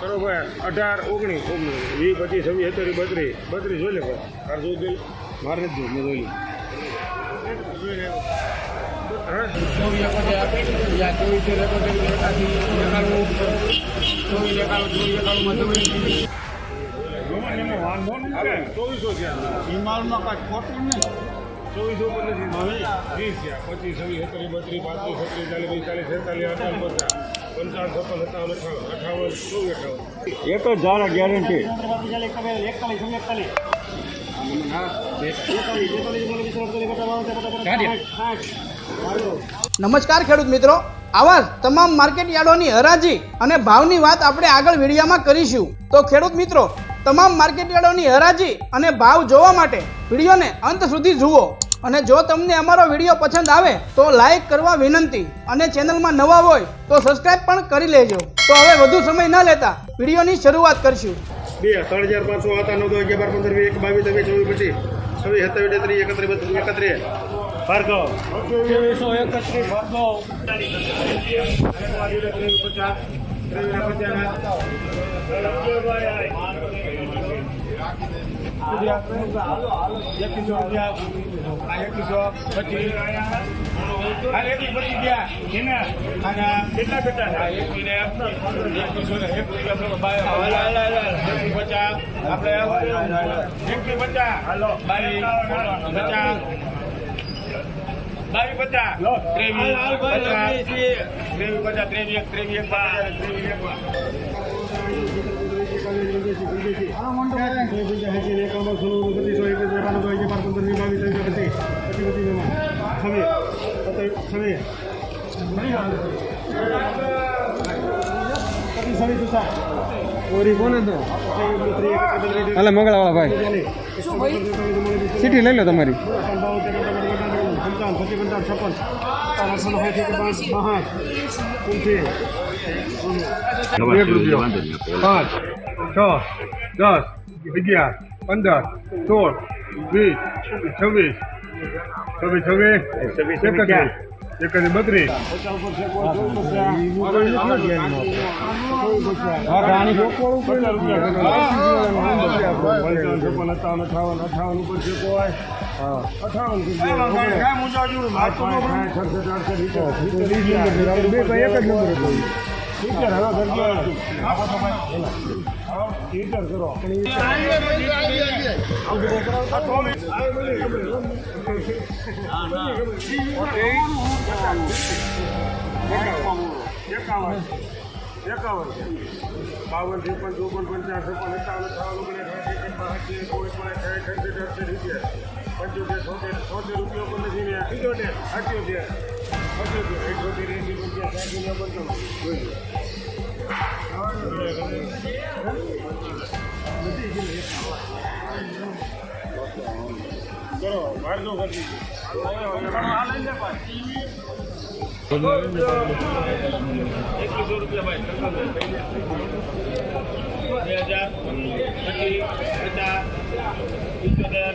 બરોબર અઢાર ઓગણીસ ઓગણીસ. વીસ પચીસ છવ્વીસ સત્તરી બત્રીસ. બત્રીસ જોઈ લે ભાઈ. તાર જોઈ દે. મારે જ જોઈ મેં જોઈ. ચોવીસો થયા હિમાલમાં કાંઈ ખોટું નહીં. ચોવીસો પર નથી. વીસ પચીસ છવ્વીસ સત્તરી બત્રીસ પાંત્રીસ છત્રીસ ચાલીસ પિસ્તાલીસ છેતાલીસ અડતાલીસ પચાસ. પંચાવન છપ્પન સત્તાવન અઠાવન અઠાવન ચોવીસ અઠાવન એક જ ધારા ગેરંટી નમસ્કાર ખેડૂત મિત્રો. આવા તમામ માર્કેટ યાર્ડોની હરાજી અને ભાવની વાત આપણે આગળ વિડીયામાં કરીશું. તો ખેડૂત મિત્રો તમામ માર્કેટ યાર્ડોની હરાજી અને ભાવ જોવા માટે વિડીયોને અંત સુધી જુઓ. અને જો તમને અમારો વીડિયો પસંદ આવે તો લાઈક કરવા વિનંતી. અને ચેનલમાં નવા હોય તો સબસ્ક્રાઇબ પણ કરી લેજો. તો હવે વધુ સમય ન લેતા વિડીયોની શરૂઆત કરશું. બે ત્રણ હજાર પાંચસો હતા નવ દો અગિયાર બાર પંદર વીસ એક બાવીસ ત્રેવીસ ચોવીસ પછી છવ્વીસ સત્તાવીસ ત્રીસ એકત્રીસ બત્રીસ એકત્રીસ. ભાર્ગવ. ત્રેવીસો એકત્રીસ ભાર્ગવ. આ એક પચીસ ગયા એને અને કેટલા કેટલા એક એકવીસો ને એક બચા આપણે એકવીસ પચાસ બાવીસ પચાસ બાવીસ પચાસ ત્રેવીસ પચાસ ત્રેવીસ પચાસ ત્રેવીસ એક ત્રેવીસ એક બાર ત્રેવીસ એક હાલે મંગળાવાળા ભાઈ. સીટી લઈ લો તમારી. પાંચ છ દસ. અગિયાર પંદર સોળ વીસ છવ્વીસ છવ્વીસ છવ્વીસ એકત્રીસ એકત્રીસ બત્રીસ. અઠાવન અઠાવન અઠાવન એકાવન એકાવન બાવન ત્રેપન ચોપન પંચાવન છપ્પન અઠાવન અઠાવન ઓગણીસ બાસઠ રૂપિયા પંચોતેર છોતેર સોતેર રૂપિયા પણ નથી ને. અઠ્યોતેર એકવીસો રૂપિયા ભાઈ બે હજાર પચીસ પચાસ પિત્તોતેર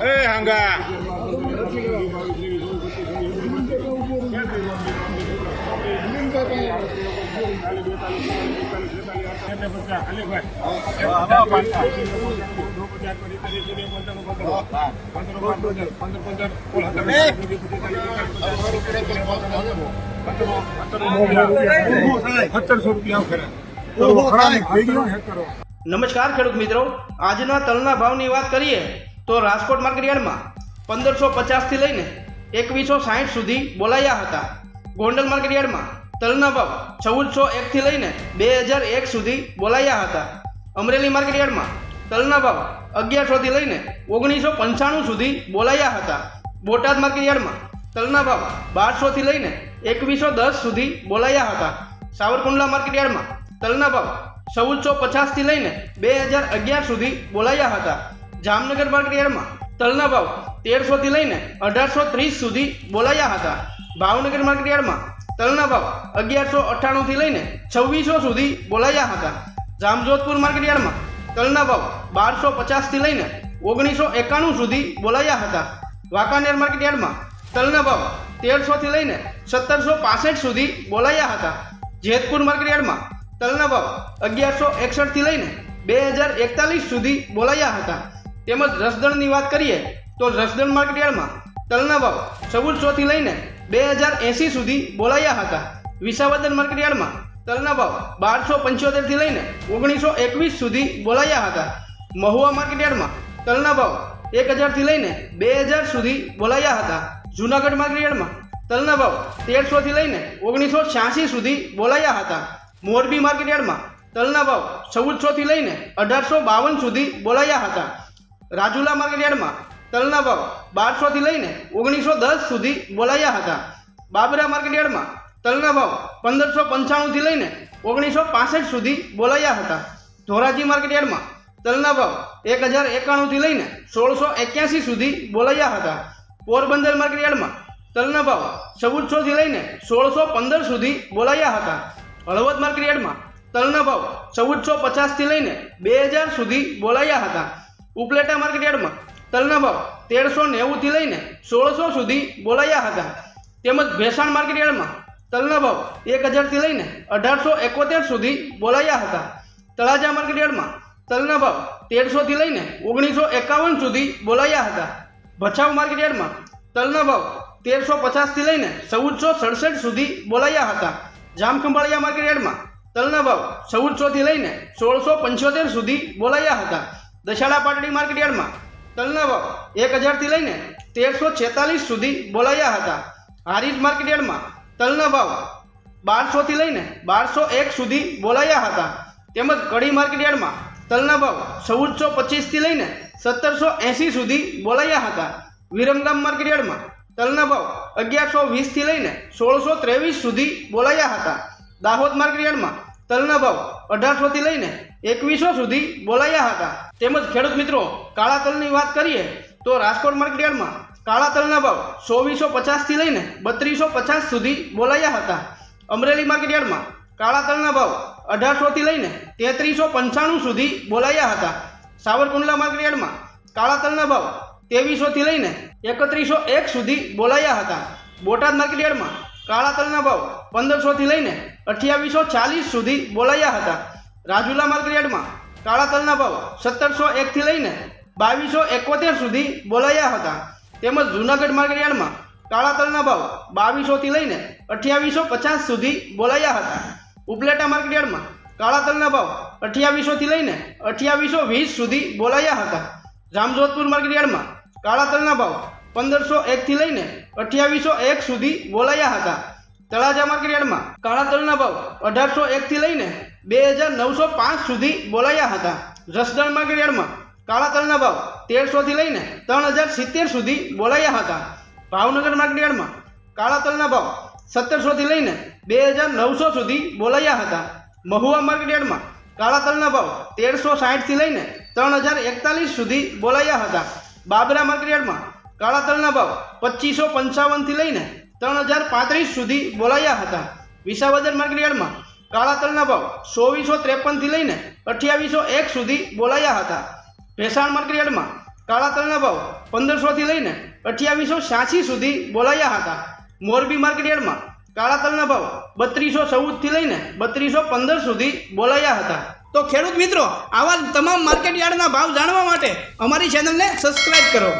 એ હાંગા. નમસ્કાર ખેડૂત મિત્રો. આજના તલના ભાવની વાત કરીએ તો રાજકોટ માર્કેટ યાર્ડમાં પંદરસો પચાસથી લઈને એકવીસો સાહીઠ સુધી બોલાયા હતા. ગોંડલ માર્કેટ યાર્ડમાં તલના ભાવ ચૌદસો એકથી લઈને બે હજાર એક સુધી બોલાયા હતા. અમરેલી માર્કેટ યાર્ડમાં તલના ભાવ અગિયારસોથી લઈને ઓગણીસો પંચાણું સુધી બોલાયા હતા. બોટાદ માર્કેટ યાર્ડમાં તલના ભાવ બારસોથી લઈને એકવીસો દસ સુધી બોલાયા હતા. સાવરકુંડલા માર્કેટ યાર્ડમાં તલના ભાવ ચૌદસો પચાસથી લઈને બે હજાર અગિયાર સુધી બોલાયા હતા. જામનગર માર્કેટ યાર્ડમાં તલના ભાવ તેરસોથી લઈને અઢારસો ત્રીસ સુધી બોલાયા હતા. ભાવનગર માર્કેટ યાર્ડમાં તલના ભાવ અગિયારસો અઠ્ઠાણુંથી લઈને છવ્વીસો સુધી બોલાયા હતા. જામજોધપુર માર્કેટ યાર્ડમાં તલના ભાવ બારસો પચાસથી લઈને ઓગણીસો એકાણું સુધી બોલાયા હતા. વાંકાનેર માર્કેટ યાર્ડમાં તલના ભાવ તેરસોથી લઈને સત્તરસો પાસઠ સુધી બોલાયા હતા. જેતપુર માર્કેટ યાર્ડમાં તલના ભાવ અગિયારસો એકસઠથી લઈને બે હજાર એકતાલીસ સુધી બોલાયા હતા. તેમજ રસદણની વાત કરીએ, તો રસદણ માર્કેટયાર્ડમાં તલના ભાવ ચૌદસોથી લઈને બે હજાર એંસી સુધી બોલાયા હતા. વિસાવદર માર્કેટ યાર્ડમાં તલના ભાવ બારસો પંચોતેરથી લઈને ઓગણીસો એકવીસ સુધી બોલાયા હતા. મહુવા માર્કેટયાર્ડમાં તલના ભાવ એક હજારથી લઈને બે હજાર સુધી બોલાયા હતા. જૂનાગઢ માર્કેટયાર્ડમાં તલના ભાવ તેરસોથી લઈને ઓગણીસો છ્યાસી સુધી બોલાયા હતા. મોરબી માર્કેટયાર્ડમાં તલના ભાવ ચૌદસોથી લઈને અઢારસો બાવન સુધી બોલાયા હતા. રાજુલા માર્કેટયાર્ડમાં તલના ભાવ બારસોથી લઈને ઓગણીસો દસ સુધી બોલાયા હતા. બાબરા માર્કેટ યાર્ડમાં તલના ભાવ પંદરસો પંચાણુંથી લઈને ઓગણીસો પાસઠ સુધી બોલાયા હતા. ધોરાજી માર્કેટયાર્ડમાં તલના ભાવ એક હજાર એકાણુંથી લઈને સોળસો એક્યાસી સુધી બોલાયા હતા. પોરબંદર માર્કેટયાર્ડમાં તલના ભાવ ચૌદસોથી લઈને સોળસો પંદર સુધી બોલાયા હતા. હળવદ માર્કેટયાર્ડમાં તલના ભાવ ચૌદસો પચાસથી લઈને બે હજાર સુધી બોલાયા હતા. ઉપલેટા માર્કેટ યાર્ડમાં તલના ભાવ તેરસો નેવુંથી લઈને સોળસો સુધી બોલાયા હતા. તેમજ ભેસાણ માર્કેટ યાર્ડમાં તલના ભાવ એક હજારથી લઈને અઢારસો એકોતેર સુધી બોલાયા હતા. તળાજા માર્કેટ યાર્ડમાં તલના ભાવ તેરસોથી લઈને ઓગણીસો એકાવન સુધી બોલાયા હતા. ભચાઉ માર્કેટ યાર્ડમાં તલના ભાવ તેરસો પચાસથી લઈને ચૌદસો સડસઠ સુધી બોલાયા હતા. જામખંભાળિયા માર્કેટ યાર્ડમાં તલના ભાવ ચૌદસોથી લઈને સોળસો પંચોતેર સુધી બોલાયા હતા. દશાડા પાટડી માર્કેટ યાર્ડમાં તલના ભાવ એક હજારથી લઈને તેરસો છેતાલીસ સુધી બોલાયા હતા. હારીજ માર્કેટ યાર્ડમાં તલના ભાવ બારસોથી લઈને બારસો એક સુધી બોલાયા હતા. તેમજ કડી માર્કેટ યાર્ડમાં તલના ભાવ ચૌદસો પચીસથી લઈને સત્તરસો એંસી સુધી બોલાયા હતા. વિરમગામ માર્કેટ યાર્ડમાં તલના ભાવ અગિયારસો વીસથી લઈને સોળસો ત્રેવીસ સુધી બોલાયા હતા. દાહોદ માર્કેટ યાર્ડમાં તલના ભાવ અઢારસોથી લઈને એકવીસો સુધી બોલાયા હતા. તેમજ ખેડૂત મિત્રો, કાળા તલની વાત કરીએ, તો રાજકોટ માર્કેટયાર્ડમાં કાળા તલના ભાવ ચોવીસો પચાસથી લઈને બત્રીસો પચાસ સુધી બોલાયા હતા. અમરેલી માર્કેટયાર્ડમાં કાળા તલના ભાવ અઢારસોથી લઈને તેત્રીસો પંચાણું સુધી બોલાયા હતા. સાવરકુંડલા માર્કેટયાર્ડમાં કાળા તલના ભાવ તેવીસોથી લઈને એકત્રીસો એક સુધી બોલાયા હતા. બોટાદ માર્કેટયાર્ડમાં કાળા તલના ભાવ પંદરસોથી લઈને અઠ્યાવીસો ચાલીસ સુધી બોલાયા હતા. રાજુલા માર્કેટ યાર્ડમાં કાળા તલના ભાવ સત્તરસો એકથી લઈને બાવીસો એકોતેર સુધી બોલાયા હતા. તેમજ જૂનાગઢ માર્કેટ યાર્ડમાં કાળા તલના ભાવ બાવીસોથી લઈને અઠ્યાવીસો પચાસ સુધી બોલાયા હતા. ઉપલેટા માર્કેટયાર્ડમાં કાળા તલના ભાવ અઠ્યાવીસોથી લઈને અઠ્યાવીસો વીસ સુધી બોલાયા હતા. જામજોધપુર માર્કેટયાર્ડમાં કાળા તલના ભાવ પંદરસો એકથી લઈને અઠ્યાવીસો એક સુધી બોલાયા હતા. તળાજા માર્કેટ યાર્ડમાં કાળા તલના ભાવ અઢારસો એકથી લઈને બે હજાર નવસો પાંચ સુધી બોલાયા હતા. જસદણ માર્કેટ યાર્ડમાં કાળા તલના ભાવ તેરસોથી લઈને ત્રણ હજાર સિત્તેર સુધી બોલાયા હતા. ભાવનગર માર્કેટ યાર્ડમાં કાળા તલના ભાવ સત્તરસોથી લઈને બે હજાર નવસો સુધી બોલાયા હતા. મહુવા માર્કેટ યાર્ડમાં કાળા તલના ભાવ તેરસો સાઠથી લઈને ત્રણ હજાર એકતાલીસ સુધી બોલાયા હતા. બાબરા માર્કેટ યાર્ડમાં કાળા તલના ભાવ પચીસો પંચાવનથી લઈને ત્રણ હજાર પાંત્રીસ સુધી બોલાયા હતા. વિસાવદર માર્કેટ યાર્ડમાં કાળા તલના ભાવ ચોવીસો ત્રેપનથી લઈને અઠ્યાવીસો એક સુધી બોલાયા હતા. ભેસાણ માર્કેટયાર્ડમાં કાળા તલના ભાવ પંદરસોથી લઈને અઠ્યાવીસો છ્યાસી સુધી બોલાયા હતા. મોરબી માર્કેટ યાર્ડમાં કાળા તલના ભાવ બત્રીસો ચૌદથી લઈને બત્રીસો પંદર સુધી બોલાયા હતા. તો ખેડૂત મિત્રો, આવા તમામ માર્કેટ યાર્ડના ભાવ જાણવા માટે અમારી ચેનલને સબસ્ક્રાઇબ કરો.